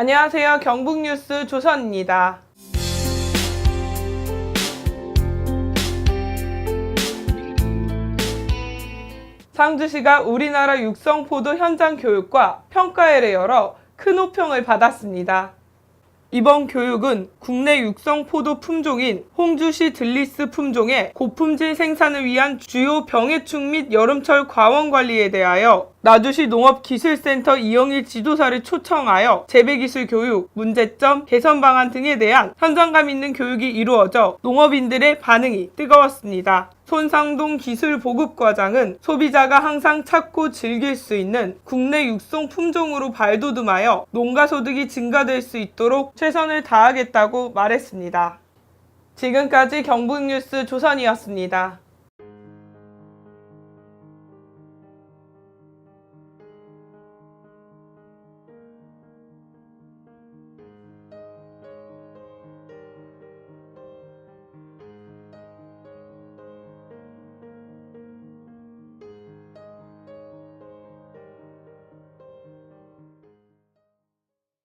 안녕하세요. 경북뉴스 조선입니다. 상주시가 우리나라 육성포도 현장 교육과 평가회를 열어 큰 호평을 받았습니다. 이번 교육은 국내 육성 포도 품종인 홍주시 들리스 품종의 고품질 생산을 위한 주요 병해충 및 여름철 과원 관리에 대하여 나주시 농업기술센터 이영일 지도사를 초청하여 재배기술 교육, 문제점, 개선 방안 등에 대한 현장감 있는 교육이 이루어져 농업인들의 반응이 뜨거웠습니다. 손상동 기술보급과장은 소비자가 항상 찾고 즐길 수 있는 국내 육성 품종으로 발돋움하여 농가 소득이 증가될 수 있도록 최선을 다하겠다고 말했습니다. 지금까지 경북뉴스 조선이었습니다.